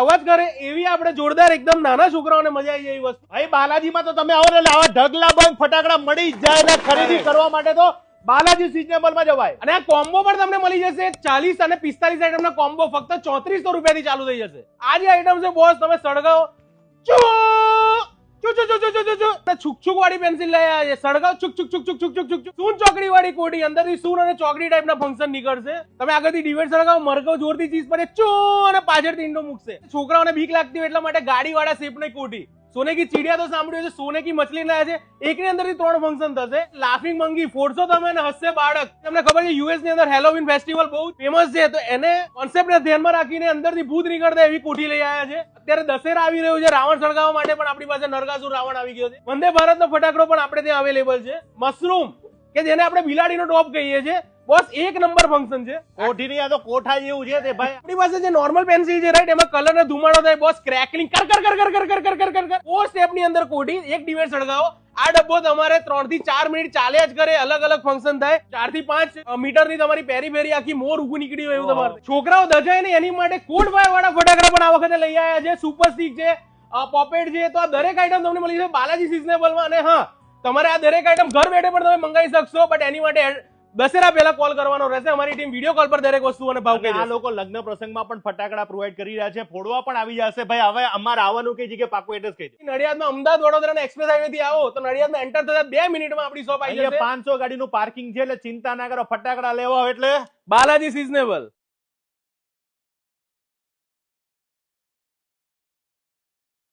અવાજ કરે એવી આપણે જોરદાર એકદમ નાના છોકરાઓને મજા આવી જાય વસ્તુ. ભાઈ, બાલાજીમાં તો તમે આવો એટલે આવા ઢગલા બંધ ફટાકડા મળી જાય અને ખરીદી કરવા માટે તો બાલાજી સિઝનેબલમાં જવાય. અને આ કોમ્બો પણ તમને મળી જશે. ચાલીસ અને પિસ્તાલીસ આઈટમનો કોમ્બો ફક્ત ચોત્રીસો રૂપિયાથી ચાલુ થઈ જશે. આ જે આઈટમ છે બોસ તમે સળગાવો. ચો ચો ચો છુક છુક વાળી પેન્સિલ લઈ આવ્યા છે સળગાવ છુક છુક છુક છુક છુક છુક છુક સૂન ચોકડી વાળી કોડી. અંદરથી સૂન અને ચોકડી ટાઈપના ફંક્શન નીકળશે. તમે આગળ આગળથી ડિવેટ સળગાવ મરકવ જોરથી ચીજ પર ચો અને પાછળથી ઈંડો મૂકશે. છોકરાઓને બીક લાગતી હોય એટલા માટે ગાડી વાળા શેપ શેપની કોટી. સોને કી ચીડિયા તો સાંભળ્યું છે સોને કી મછલી લાયા છે. એકની અંદરથી ત્રણ ફંક્શન થશે. લાફિંગ મંગી ફોડશો તમે અને હસશે બાળક. તમને ખબર છે યુએસની અંદર હેલોવિન ફેસ્ટિવલ બહુ ફેમસ છે, તો એને કોન્સેપ્ટ ધ્યાનમાં રાખીને અંદરથી ભૂત નીકળતા એવી કોઠી લઈ આવ્યા છે. અત્યારે દશેરા આવી રહ્યું છે, રાવણ સળગાવવા માટે પણ આપણી પાસે નરગાસુર રાવણ આવી ગયો છે. વંદે ભારતનો ફટાકડો પણ આપણે ત્યાં અવેલેબલ છે. મશરૂમ કે જેને આપણે બિલાડીનો ટોપ કહીએ છીએ બોસ એક નંબર ફંક્શન છે. કોઠીની આ તો કોઠા જેવું છે તે ભાઈ. આપણી પાસે જે નોર્મલ પેન્સિલ છે રાઈટ એમાં કલર ને ધુમાડો થાય બોસ ક્રેકલિંગ કર કર કર કર કર કર કર કર કર. કર ફોર સ્ટેપની અંદર કોટી એક ડિવેટ સળગાવો આ ડબ્બો તમારે ત્રણથી ચાર મિનિટ ચાલ્યા જ કરે અલગ અલગ ફંક્શન થાય. ચારથી પાંચ મીટરની તમારી પેરી પેરી આખી મોર ઉગું નીકળી હોય એવું તમારે છોકરાઓ દજાય ને એની માટે કોડ ફાયર વાળા ફટાકડા પણ આ વખતે લઈ આવ્યા છે. સુપર સ્ટીક છે પોપેટ છે તો આ દરેક આઈટમ તમને મળી છે બાલાજી સિઝનેબલમાં. અને હા તમારે આ દરેક આઈટમ ઘર બેઠે પણ તમે મંગાવી શકશો બટ એની માટે દશેરા પહેલા કોલ કરવાનો રહેશે. અમારી ટીમ વીડિયો કોલ પર દરેક વસ્તુઓને ભાવ કહી આ લોકો લગ્ન પ્રસંગમાં પણ ફટાકડા પ્રોવાઈડ કરી રહ્યા છે. ફોડવા પણ આવી જશે. ભાઈ હવે અમારે આવવાનું કઈ જગ્યાએ પાકું એડ્રેસ કહી નડિયાદમાં અમદાવાદ વડોદરાના એક્સપ્રેસ હાઈવે થી આવો તો નડિયાદમાં એન્ટર થતા બે મિનિટમાં આપણી શોપ આવી જશે. પાંચસો ગાડીનું પાર્કિંગ છે એટલે ચિંતા ના કરો. ફટાકડા લેવા એટલે બાલાજી સિઝનેબલ